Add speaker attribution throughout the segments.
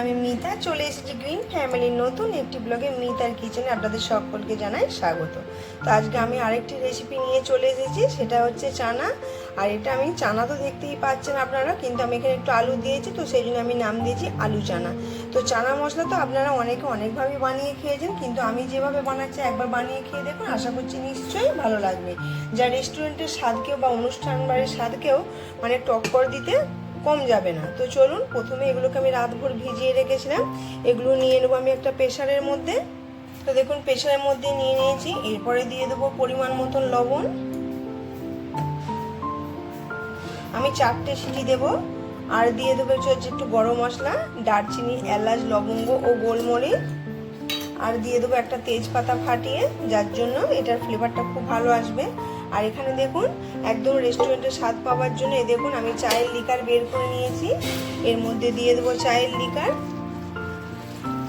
Speaker 1: আমি মিতা, চলে এসেছি গ্রিন ফ্যামিলির নতুন একটি ব্লগে মিতার কিচেনে আপনাদের সকলকে জানাই স্বাগত। তো আজকে আমি আরেকটি রেসিপি নিয়ে চলে এসেছি, সেটা হচ্ছে চানা। আর এটা আমি, চানা তো দেখতেই পাচ্ছেন আপনারা, কিন্তু আমি এখানে একটু আলু দিয়েছি, তো সেই জন্য আমি নাম দিয়েছি আলু চানা। তো চানা মশলা তো আপনারা অনেকে অনেকভাবে বানিয়ে খেয়েছেন, কিন্তু আমি যেভাবে বানাচ্ছি, একবার বানিয়ে খেয়ে দেখুন, আশা করছি নিশ্চয়ই ভালো লাগবে। যা রেস্টুরেন্টের স্বাদকেও বা অনুষ্ঠান বাড়ির স্বাদকেও মানে টক্কর দিতে কম যাবে না। তো চলুন, প্রথমে এগুলোকে আমি রাতভর ভিজিয়ে রেখেছিলাম। এগুলো নিয়ে নেব আমি একটা প্রেশারের মধ্যে। তো দেখুন প্রেশারের মধ্যে নিয়ে নিয়েছি। এরপরে দিয়ে দেবো পরিমাণ মতন লবণ। আমি চারটে সিটি দেব। আর দিয়ে দেবো হচ্ছে একটু গরম মশলা, দারচিনি, এলাচ, লবঙ্গ ও গোলমরিচ। আর দিয়ে দেবো একটা তেজপাতা ফাটিয়ে, যার জন্য এটার ফ্লেভারটা খুব ভালো আসবে। আর এখানে দেখুন, একদম রেস্টুরেন্টের স্বাদ পাওয়ার জন্য, এই দেখুন, আমি চায়ের লিকার বের করে নিয়েছি। এর মধ্যে দিয়ে দেবো চায়ের লিকার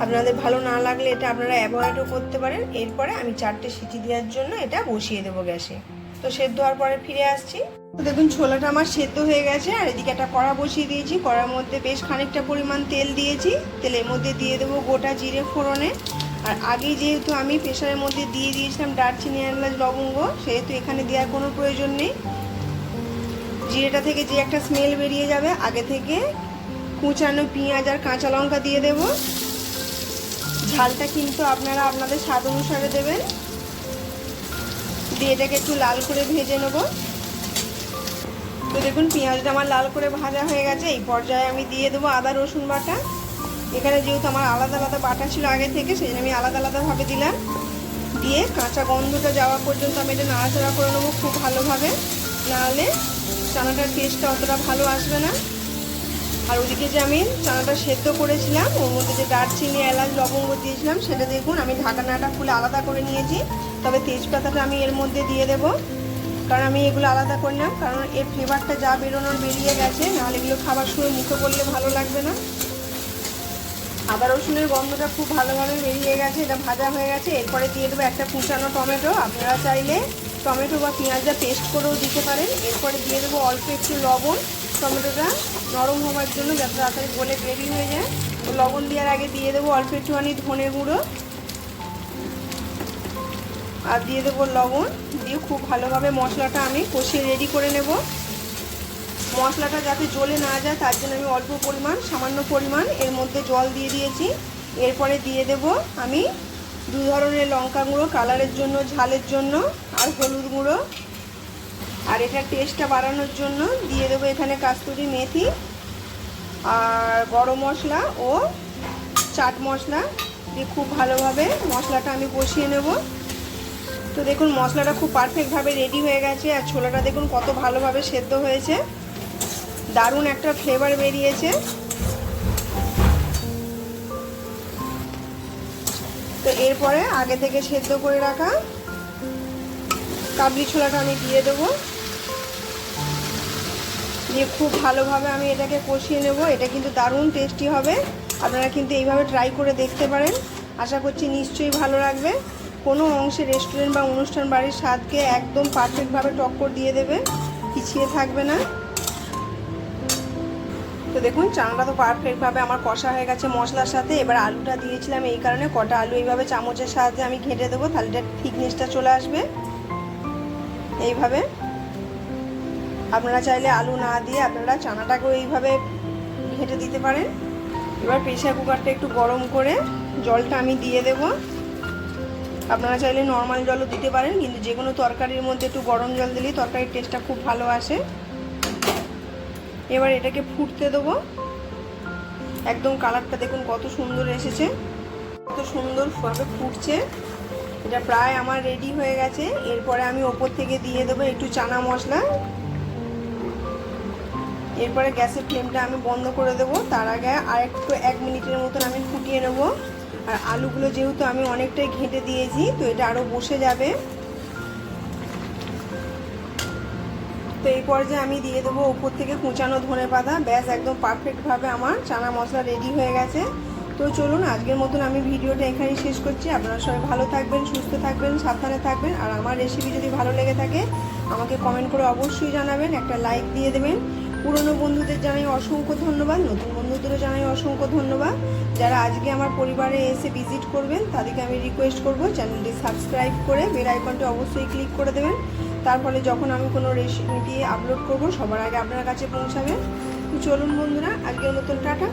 Speaker 1: আপনাদের ভালো না লাগলে এটা আপনারা অ্যাভয়েডও করতে পারেন। এরপরে আমি চারটে সিটি দেওয়ার জন্য এটা বসিয়ে দেবো গ্যাসে। তো সেদ্ধ হওয়ার পরে ফিরে আসছি। দেখুন, ছোলাটা আমার সেদ্ধ হয়ে গেছে, আর এদিকে একটা কড়া বসিয়ে দিয়েছি। কড়ার মধ্যে বেশ খানিকটা পরিমাণ তেল দিয়েছি। তেলের মধ্যে দিয়ে দেবো গোটা জিরে ফোড়নে। আর আগে যেহেতু আমি প্রেশারের মধ্যে দিয়ে দিয়েছিলাম দারচিনি, এলাচ, লবঙ্গ, সেহেতু এখানে দেওয়ার কোনো প্রয়োজন নেই। জিরেটা থেকে যে একটা স্মেল বেরিয়ে যাবে, আগে থেকে কুচানো পেঁয়াজ আর কাঁচা লঙ্কা দিয়ে দেব। ঝালটা কিন্তু আপনারা আপনাদের স্বাদ অনুসারে দেবেন। দিয়ে এটাকে একটু লাল করে ভেজে নেব। তো দেখুন, পেঁয়াজটা আমার লাল করে ভাজা হয়ে গেছে। এই পর্যায়ে আমি দিয়ে দেবো আদা, রসুন বাটা। এখানে যেহেতু আমার আলাদা আলাদা বাটা ছিল আগে থেকে, সেই আমি আলাদা আলাদাভাবে দিলাম। দিয়ে কাঁচা গন্ধটা যাওয়া পর্যন্ত আমি এটা নাড়াচাড়া করে নেব খুব ভালোভাবে। নাহলে চানাটার টেস্টটা অতটা ভালো আসবে না। আর ওদিকে যে আমি চানাটা সেদ্ধ করেছিলাম, ওর মধ্যে যে দারচিনি, এলাচ, লবঙ্গ দিয়েছিলাম, সেটা দেখুন আমি ঢাকানাটা খুলে আলাদা করে নিয়েছি। তবে তেজপাতাটা আমি এর মধ্যে দিয়ে দেব। কারণ আমি এগুলো আলাদা করলাম, কারণ এর ফ্লেভারটা যা বেরোনোর বেরিয়ে গেছে, নাহলে এগুলো খাবার সময় মুখে করলে ভালো লাগবে না। আদা রসুনের গন্ধটা খুব ভালোভাবে বেরিয়ে গেছে, এটা ভাজা হয়ে গেছে। এরপরে দিয়ে দেবো একটা কুচানো টমেটো। আপনারা চাইলে টমেটো বা পেঁয়াজটা পেস্ট করেও দিতে পারেন। এরপরে দিয়ে দেবো অল্প একটু লবণ। টমেটোটা নরম হওয়ার জন্য যাতে তাড়াতাড়ি গলে রেডি হয়ে যায়। তো লবণ দেওয়ার আগে দিয়ে দেবো অল্প একটুখানি ধনে গুঁড়ো। আর দিয়ে দেবো লবণ। দিয়ে খুব ভালোভাবে মশলাটা আমি কষিয়ে রেডি করে নেব। মশলাটা যাতে জ্বলে না যায়, তার জন্য আমি অল্প পরিমাণ, সামান্য পরিমাণ এর মধ্যে জল দিয়ে দিয়েছি। এরপরে দিয়ে দেব আমি দু ধরনের লঙ্কা গুঁড়ো, কালারের জন্য, ঝালের জন্য, আর হলুদ গুঁড়ো। আর এটার টেস্টটা বাড়ানোর জন্য দিয়ে দেবো এখানে কাস্তুরি মেথি, আর গরম মশলা ও চাট মশলা দিয়ে খুব ভালোভাবে মশলাটা আমি বসিয়ে নেব। তো দেখুন, মশলাটা খুব পারফেক্টভাবে রেডি হয়ে গেছে, আর ছোলাটা দেখুন কত ভালোভাবে সেদ্ধ হয়েছে। দারুণ একটা ফ্লেভার বেরিয়েছে। তো এরপরে আগে থেকে সেদ্ধ করে রাখা কাবলি ছোলাটা আমি দিয়ে দেবো। দিয়ে খুব ভালোভাবে আমি এটাকে কষিয়ে নেব। এটা কিন্তু দারুণ টেস্টি হবে। আপনারা কিন্তু এইভাবে ট্রাই করে দেখতে পারেন। আশা করছি নিশ্চয়ই ভালো লাগবে। কোনো অংশে রেস্টুরেন্ট বা অনুষ্ঠান বাড়ির স্বাদকে একদম পারফেক্টভাবে টক্কর দিয়ে দেবে। পিছিয়ে থাকবে না। তো দেখুন, চানাটা তো পারফেক্টভাবে আমার কষা হয়ে গেছে মশলার সাথে। এবার আলুটা দিয়েছিলাম এই কারণে। কটা আলু এইভাবে চামচের সাহায্যে আমি ঘেঁটে দেবো, তাহলে থিকনেসটা চলে আসবে। এইভাবে। আপনারা চাইলে আলু না দিয়ে আপনারা চানাটাকেও এইভাবে ঘেঁটে দিতে পারেন। এবার প্রেশার কুকারটা একটু গরম করে জলটা আমি দিয়ে দেব। আপনারা চাইলে নর্মাল জলও দিতে পারেন, কিন্তু যে কোনো তরকারির মধ্যে একটু গরম জল দিলেই তরকারির টেস্টটা খুব ভালো আসে। এবার এটাকে ফুটতে দেবো। একদম কালারটা দেখুন কত সুন্দর এসেছে। কত সুন্দরভাবে ফুটছে। এটা প্রায় আমার রেডি হয়ে গেছে। এরপরে আমি ওপর থেকে দিয়ে দেবো একটু চানা মশলা। এরপরে গ্যাসের ফ্লেমটা আমি বন্ধ করে দেবো। তার আগে আর একটু এক মিনিটের মতন আমি ফুটিয়ে নেব। আর আলুগুলো যেহেতু আমি অনেকটাই ঘেঁটে দিয়েছি, তো এটা আরও বসে যাবে। তো এই পর্যায়ে আমি দিয়ে দেবো উপর থেকে কুচানো ধনে পাতা। ব্যাস, একদম পারফেক্টভাবে আমার চানা মশলা রেডি হয়ে গেছে। তো চলুন, আজকের মতন আমি ভিডিওটা এখানেই শেষ করছি। আপনারা সবাই ভালো থাকবেন, সুস্থ থাকবেন, সাবধানে থাকবেন। আর আমার রেসিপি যদি ভালো লেগে থাকে, আমাকে কমেন্ট করে অবশ্যই জানাবেন। একটা লাইক দিয়ে দেবেন। পুরনো বন্ধুদের জানাই অসংখ্য ধন্যবাদ, নতুন বন্ধুদেরও জানাই অসংখ্য ধন্যবাদ। যারা আজকে আমার পরিবারে এসে ভিজিট করবেন, তাদেরকে আমি রিকোয়েস্ট করব চ্যানেলটি সাবস্ক্রাইব করে বেল আইকনটি অবশ্যই ক্লিক করে দেবেন। তার ফলে যখন আমি কোনো রেসিপি আপলোড করব, সবার আগে আপনার কাছে পৌঁছাবে। চলুন বন্ধুরা, আজকের মতন টাটা।